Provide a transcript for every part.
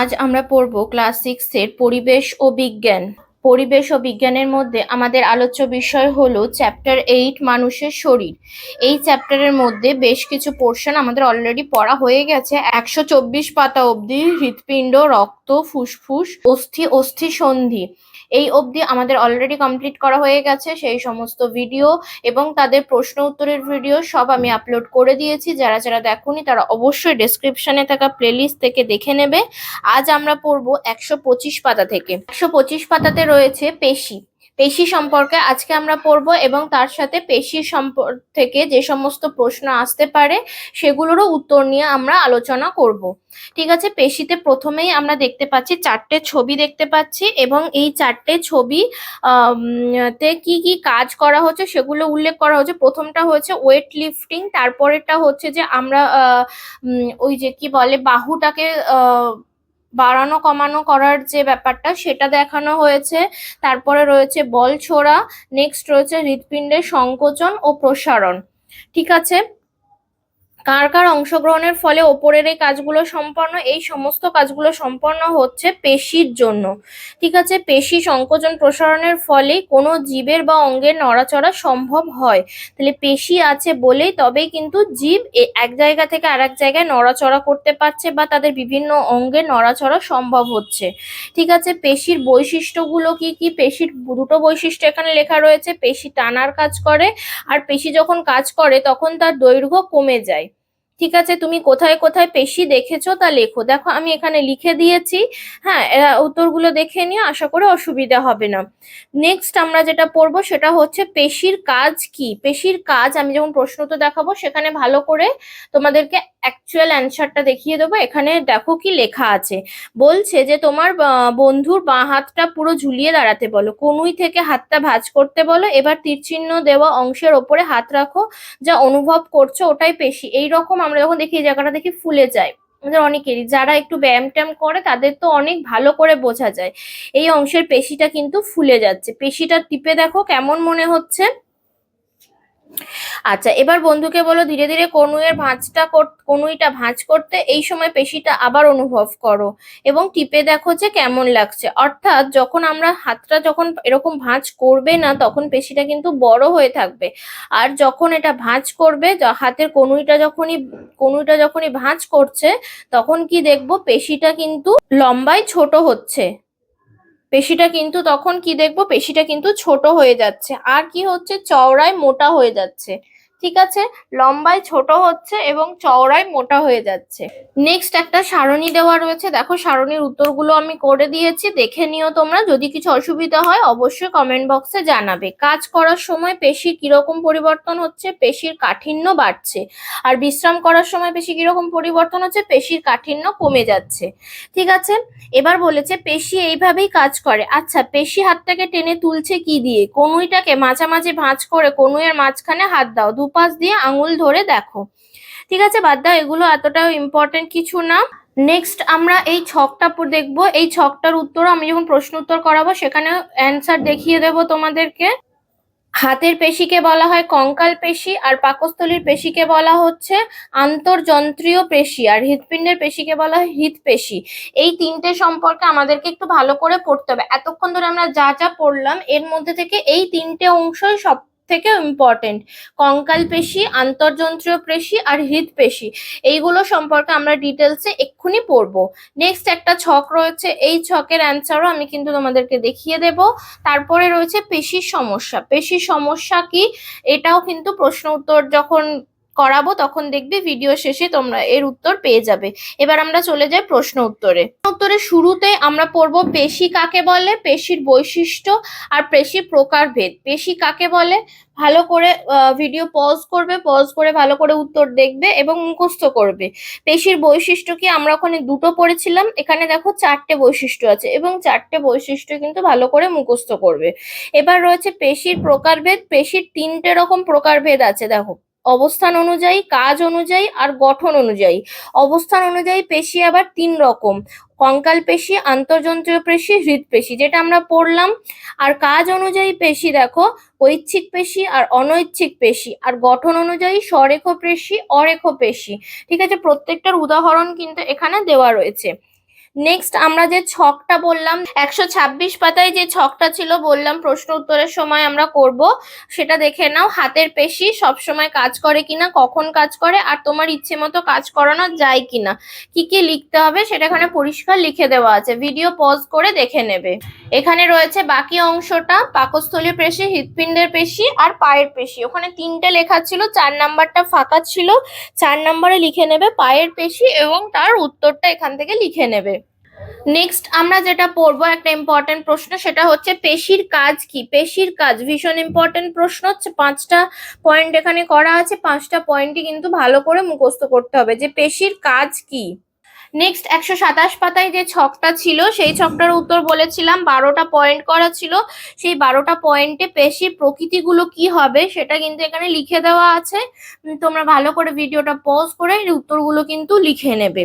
আজ আমরা পড়ব ক্লাস সিক্সের পরিবেশ ও বিজ্ঞান। পরিবেশ ও বিজ্ঞানের মধ্যে আমাদের আলোচ্য বিষয় হলো চ্যাপ্টার এইট মানুষের শরীর। এই চ্যাপ্টারের মধ্যে বেশ কিছু পোর্শন আমাদের অলরেডি পড়া হয়ে গেছে। একশো চব্বিশ পাতা অবধি হৃৎপিণ্ড, রক্ত, ফুসফুস, অস্থি অস্থি সন্ধি। এই অবধি আমাদের অলরেডি কমপ্লিট করা হয়ে গেছে। সেই সমস্ত ভিডিও এবং তাদের প্রশ্ন উত্তরের ভিডিও সব আমি আপলোড করে দিয়েছি। যারা যারা দেখোনি, তারা অবশ্যই ডেসক্রিপশনে থাকা প্লেলিস্ট থেকে দেখে নেবে। আজ আমরা পড়ব একশো পঁচিশ পাতা থেকে। একশো পঁচিশ পাতাতে রয়েছে পেশি। পেশি সম্পর্কে আজকে আমরা পড়ব এবং তার সাথে পেশির সম্পর্ক থেকে যে সমস্ত প্রশ্ন আসতে পারে, সেগুলোরও উত্তর নিয়ে আমরা আলোচনা করব। ঠিক আছে, পেশিতে প্রথমেই আমরা দেখতে পাচ্ছি চারটে ছবি দেখতে পাচ্ছি এবং এই চারটে ছবি তে কি কি কাজ করা হচ্ছে সেগুলো উল্লেখ করা হচ্ছে। প্রথমটা হচ্ছে ওয়েট লিফটিং তারপরেরটা হচ্ছে যে আমরা ওই যে কি বলে, বাহুটাকে বাড়ানো কমানো করার যে ব্যাপারটা সেটা দেখানো হয়েছে। তারপরে রয়েছে বল ছোড়া নেক্সট রয়েছে হৃৎপিণ্ডের সংকোচন ও প্রসারণ। ঠিক আছে? কার কার অংশগ্রহণের ফলে ওপরের এই কাজগুলো সম্পন্ন, এই সমস্ত কাজগুলো সম্পন্ন হচ্ছে পেশির জন্য। ঠিক আছে, পেশি সংকোচন প্রসারণের ফলে কোনো জীবের বা অঙ্গের নড়াচড়া সম্ভব হয়। তাহলে পেশি আছে বলেই তবেই কিন্তু জীব এক জায়গা থেকে আরেক জায়গায় নড়াচড়া করতে পারছে বা তাদের বিভিন্ন অঙ্গে নড়াচড়া সম্ভব হচ্ছে। ঠিক আছে, পেশির বৈশিষ্ট্যগুলো কি কি? পেশির দুটো বৈশিষ্ট্য এখানে লেখা রয়েছে। পেশি টানার কাজ করে, আর পেশি যখন কাজ করে তখন তার দৈর্ঘ্য কমে যায়। ঠিক আছে, তুমি কোথায় কোথায় পেশি দেখেছ তা লেখো। দেখো, আমি এখানে লিখে দিয়েছি। হ্যাঁ উত্তরগুলো দেখে নিয়ে আশা করে অসুবিধা হবে না। নেক্সট আমরা যেটা পড়ব সেটা হচ্ছে পেশির কাজ কি? পেশির কাজ, আমি যেমন প্রশ্ন তো দেখাবো, সেখানে ভালো করে তোমাদেরকে অ্যাকচুয়াল অ্যান্সারটা দেখিয়ে দেবো। এখানে দেখো কি লেখা আছে। বলছে যে, তোমার বন্ধুর বাঁ হাতটা পুরো ঝুলিয়ে দাঁড়াতে বলো। কনুই থেকে হাতটা ভাঁজ করতে বলো। এবার তীরচিহ্ন দেওয়া অংশের ওপরে হাত রাখো। যা অনুভব করছ, ওটাই পেশি। এই রকম আমরা যখন দেখি এই জায়গাটা দেখি ফুলে যায়। আমাদের অনেকেরই, যারা একটু ব্যায়াম ট্যাম করে তাদের তো অনেক ভালো করে বোঝা যায়। এই অংশের পেশিটা কিন্তু ফুলে যাচ্ছে। পেশিটা টিপে দেখো কেমন মনে হচ্ছে। আচ্ছা এবার বন্ধুকে বলো, ধীরে ধীরে কনুইয়ের ভাঁজটা কনুইটা ভাঁজ করতে এই সময় পেশিটা আবার অনুভব করো এবং টিপে দেখো যে কেমন লাগছে। অর্থাৎ যখন আমরা হাতটা যখন এরকম ভাঁজ করবে না, তখন পেশিটা কিন্তু বড় হয়ে থাকবে। আর যখন এটা ভাঁজ করবে হাতের কনুইটা যখনই কনুইটা যখনই ভাঁজ করছে, তখন কি দেখব, পেশিটা কিন্তু লম্বায় ছোট হচ্ছে। পেশিটা কিন্তু তখন কি দেখব? পেশিটা কিন্তু ছোট হয়ে যাচ্ছে। আর কি হচ্ছে? চওড়ায় মোটা হয়ে যাচ্ছে। ঠিক আছে? লম্বায় ছোট হচ্ছে এবং চওড়ায় মোটা হয়ে যাচ্ছে। নেক্সট একটা সারণী দেওয়া রয়েছে। দেখো, সারণীর উত্তরগুলো আমি করে দিয়েছি। দেখে নিও তোমরা। যদি কিছু অসুবিধা হয়, অবশ্যই কমেন্ট বক্সে জানাবে। কাজ করার সময় পেশির কীরকম পরিবর্তন হচ্ছে? পেশির কাঠিন্য বাড়ছে। আর বিশ্রাম করার সময় পেশি কীরকম পরিবর্তন হচ্ছে? পেশির কাঠিন্য কমে যাচ্ছে। ঠিক আছে? এবার বলেছে, পেশি এইভাবেই কাজ করে। আচ্ছা পেশি হাতটাকে টেনে তুলছে কি দিয়ে? কনুইটাকে মাঝামাঝি ভাঁজ করে কনুইয়ের মাঝখানে হাত দাও। দুপাশ দিয়ে আঙুল ধরে দেখো। ঠিক আছে, বাদ দাও, এগুলো এতটাও ইম্পর্টেন্ট কিছু না। নেক্সট আমরা এই ছকটা দেখব। এই ছকটার উত্তর আমি যখন প্রশ্ন উত্তর করাবো সেখানে অ্যান্সার দেখিয়ে দেবো তোমাদেরকে। হাতের পেশিকে বলা হয় কঙ্কাল পেশি, আর পাকস্থলীর পেশিকে বলা হচ্ছে আন্তর্যন্ত্রীয় পেশি, আর হৃৎপিণ্ডের পেশিকে বলা হয় হৃদ হৃৎপেশি এই তিনটে সম্পর্কে আমাদেরকে একটু ভালো করে পড়তে হবে। এতক্ষণ ধরে আমরা যা যা পড়লাম, এর মধ্যে থেকে এই তিনটে অংশই সব থেকে ইম্পর্টেন্ট কঙ্কাল পেশি, আন্তর্যন্ত্রীয় পেশি আর হৃদ হৃদপেশি এইগুলো সম্পর্কে আমরা ডিটেলসে এক্ষুনি পড়ব। নেক্সট একটা ছক রয়েছে, এই ছকের অ্যান্সারও আমি কিন্তু তোমাদেরকে দেখিয়ে দেব। তারপরে রয়েছে পেশির সমস্যা। পেশির সমস্যা কি? এটাও কিন্তু প্রশ্ন উত্তর যখন করাবো, তখন দেখবে ভিডিও শেষে তোমরা এর উত্তর পেয়ে যাবে। এবার আমরা চলে যাই প্রশ্ন উত্তরে। উত্তরের শুরুতে আমরা পড়ব পেশি কাকে বলে, পেশির বৈশিষ্ট্য আর পেশির প্রকারভেদ। পেশি কাকে বলে? ভালো করে ভিডিও পজ করবে পজ করে ভালো করে উত্তর দেখবে এবং মুখস্থ করবে। পেশির বৈশিষ্ট্য কি? আমরা ওখানে দুটো পড়েছিলাম, এখানে দেখো চারটে বৈশিষ্ট্য আছে এবং চারটে বৈশিষ্ট্য কিন্তু ভালো করে মুখস্থ করবে। এবার রয়েছে পেশির প্রকারভেদ, পেশির তিনটে রকম প্রকারভেদ আছে, দেখো। অবস্থান অনুযায়ী, কাজ অনুযায়ী আর গঠন অনুযায়ী। অবস্থান অনুযায়ী পেশি আবার তিন রকম। কঙ্কাল পেশি আন্তর্যন্ত্রীয় পেশি হৃদপেশি যেটা আমরা পড়লাম। আর কাজ অনুযায়ী পেশি দেখো, ঐচ্ছিক পেশি আর অনৈচ্ছিক পেশি। আর গঠন অনুযায়ী স্বরেখ পেশি, অরেখ পেশি। ঠিক আছে, প্রত্যেকটার উদাহরণ কিন্তু এখানে দেওয়া রয়েছে। নেক্সট আমরা যে ছকটা বললাম, একশো ছাব্বিশ পাতায় যে ছকটা ছিল, বললাম প্রশ্ন উত্তরের সময় আমরা করব। সেটা দেখে নাও, হাতের পেশি সব সময় কাজ করে কিনা, কখন কাজ করে, আর তোমার ইচ্ছে মতো কাজ করানো যায় কিনা। কি কি লিখতে হবে, সেটা এখানে পরিষ্কার লিখে দেওয়া আছে। ভিডিও পজ করে দেখে নেবে। এখানে রয়েছে বাকি অংশটা পাকস্থলীয় পেশি, হৃৎপিণ্ডের পেশি, আর পায়ের পেশি। ওখানে তিনটে লেখা ছিল, চার নাম্বারটা ফাঁকা ছিল, চার নম্বরে লিখে নেবে পায়ের পেশি এবং তার উত্তরটা এখান থেকে লিখে নেবে। নেক্সট আমরা যেটা পড়ব একটা ইম্পর্টেন্ট প্রশ্ন, সেটা হচ্ছে পেশির কাজ কি? পেশির কাজ ভীষণ ইম্পর্টেন্ট প্রশ্ন, হচ্ছে পাঁচটা পয়েন্ট এখানে করা আছে, পাঁচটা পয়েন্টই কিন্তু ভালো করে মুখস্থ করতে হবে, যে পেশির কাজ কি? নেক্সট একশো সাতাশ পাতায় যে ছকটা ছিল, সেই ছকটার উত্তর বলেছিলাম, বারোটা পয়েন্ট করা ছিল, সেই বারোটা পয়েন্টে পেশির প্রকৃতিগুলো কি হবে, সেটা কিন্তু এখানে লিখে দেওয়া আছে। তোমরা ভালো করে ভিডিওটা পজ করে উত্তরগুলো কিন্তু লিখে নেবে।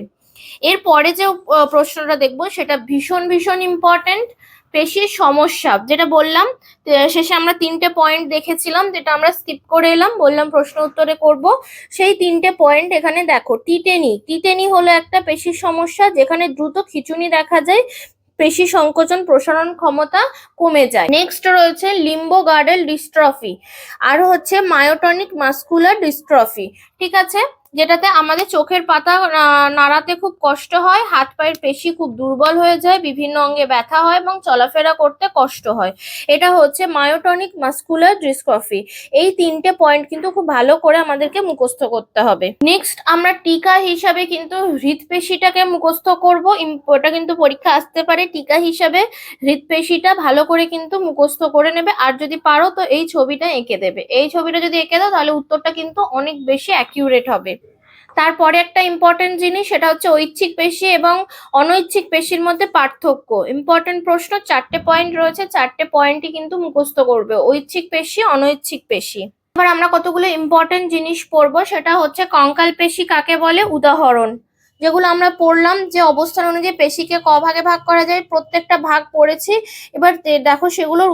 এরপরে যে প্রশ্নটা দেখব, সেটা ভীষণ ভীষণ ইম্পর্টেন্ট পেশির সমস্যা। যেটা বললাম শেষে আমরা তিনটে পয়েন্ট দেখেছিলাম, যেটা আমরা স্কিপ করে এলাম, বললাম প্রশ্ন উত্তরে করব। সেই তিনটে পয়েন্ট এখানে দেখো, টিটেনি। টিটেনি হলো একটা পেশির সমস্যা, যেখানে দ্রুত খিচুনি দেখা যায়, পেশি সংকোচন প্রসারণ ক্ষমতা কমে যায়। নেক্সট রয়েছে লিম্বো গার্ডেল ডিস্ট্রফি, আর হচ্ছে মায়োটনিক মাস্কুলার ডিস্ট্রফি ঠিক আছে? যেটাতে আমাদের চোখের পাতা নাড়াতে খুব কষ্ট হয়, হাত পায়ের পেশি খুব দুর্বল হয়ে যায়, বিভিন্ন অঙ্গে ব্যথা হয় এবং চলাফেরা করতে কষ্ট হয়। এটা হচ্ছে মায়োটনিক মাস্কুলার ডিস্ট্রফি এই তিনটে পয়েন্ট কিন্তু খুব ভালো করে আমাদেরকে মুখস্থ করতে হবে। নেক্সট আমরা টিকা হিসাবে কিন্তু হৃদপেশিটাকে মুখস্থ করব। ওটা কিন্তু পরীক্ষা আসতে পারে। টিকা হিসাবে হৃদপেশিটা ভালো করে কিন্তু মুখস্থ করে নেবে। আর যদি পারো তো এই ছবিটা এঁকে দেবে। এই ছবিটা যদি এঁকে দাও তাহলে উত্তরটা কিন্তু অনেক বেশি অ্যাকিউরেট হবে। তারপরে একটা ইম্পর্টেন্ট জিনিস, সেটা হচ্ছে ঐচ্ছিক পেশি এবং অনৈচ্ছিক পেশির মধ্যে পার্থক্য। ইম্পর্টেন্ট প্রশ্ন, চারটে পয়েন্ট রয়েছে, চারটে পয়েন্টই কিন্তু মুখস্থ করবে। ঐচ্ছিক পেশি, অনৈচ্ছিক পেশি। এবার আমরা কতগুলো ইম্পর্টেন্ট জিনিস পড়ব, সেটা হচ্ছে কঙ্কাল পেশি কাকে বলে? উদাহরণ। যেগুলো আমরা পড়লাম যে অবস্থান অনুযায়ী পেশিকে ক ভাগে ভাগ করা যায়, প্রত্যেকটা ভাগ পড়েছি। এবার দেখো সেগুলোর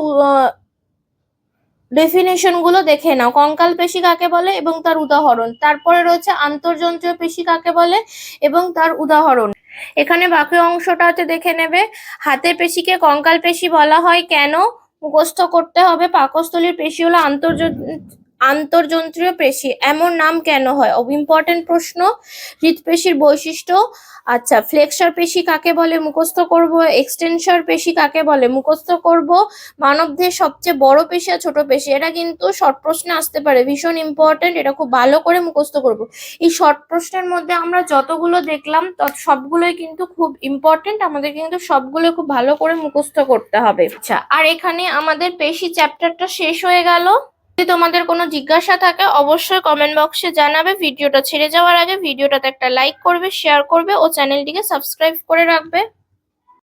ডেফিনেশনগুলো দেখে নাও। কঙ্কাল পেশি কাকে বলে এবং তার উদাহরণ? তারপরে রয়েছে আন্তর্যন্ত্রীয় পেশি কাকে বলে এবং তার উদাহরণ। এখানে বাকি অংশটাতে দেখে নেবে। হাতের পেশিকে কঙ্কাল পেশি বলা হয় কেন? মুখস্থ করতে হবে। পাকস্থলীর পেশি হলো আন্তর্জ আন্তর্যন্ত্রীয় পেশি, এমন নাম কেন হয়? ইম্পর্টেন্ট প্রশ্ন। হৃদপেশির বৈশিষ্ট্য আচ্ছা ফ্লেক্সার পেশি কাকে বলে, মুখস্থ করব? এক্সটেনশর পেশি কাকে বলে, মুখস্থ করব? মানবদেহের সবচেয়ে বড় পেশি আর ছোট পেশি? এটা কিন্তু শর্ট প্রশ্নে আসতে পারে। ভীষণ ইম্পর্টেন্ট এটা খুব ভালো করে মুখস্থ করব। এই শর্ট প্রশ্নের মধ্যে আমরা যতগুলো দেখলাম, তত সবগুলোই কিন্তু খুব ইম্পর্টেন্ট আমাদের কিন্তু সবগুলো খুব ভালো করে মুখস্থ করতে হবে। আচ্ছা আর এখানে আমাদের পেশি চ্যাপ্টারটা শেষ হয়ে গেল। যদি তোমাদের কোনো জিজ্ঞাসা থাকে, অবশ্যই কমেন্ট বক্সে জানাবে। ভিডিওটা ছেড়ে যাওয়ার আগে ভিডিওটাতে একটা লাইক করবে শেয়ার করবে ও চ্যানেলটিকে সাবস্ক্রাইব করে রাখবে।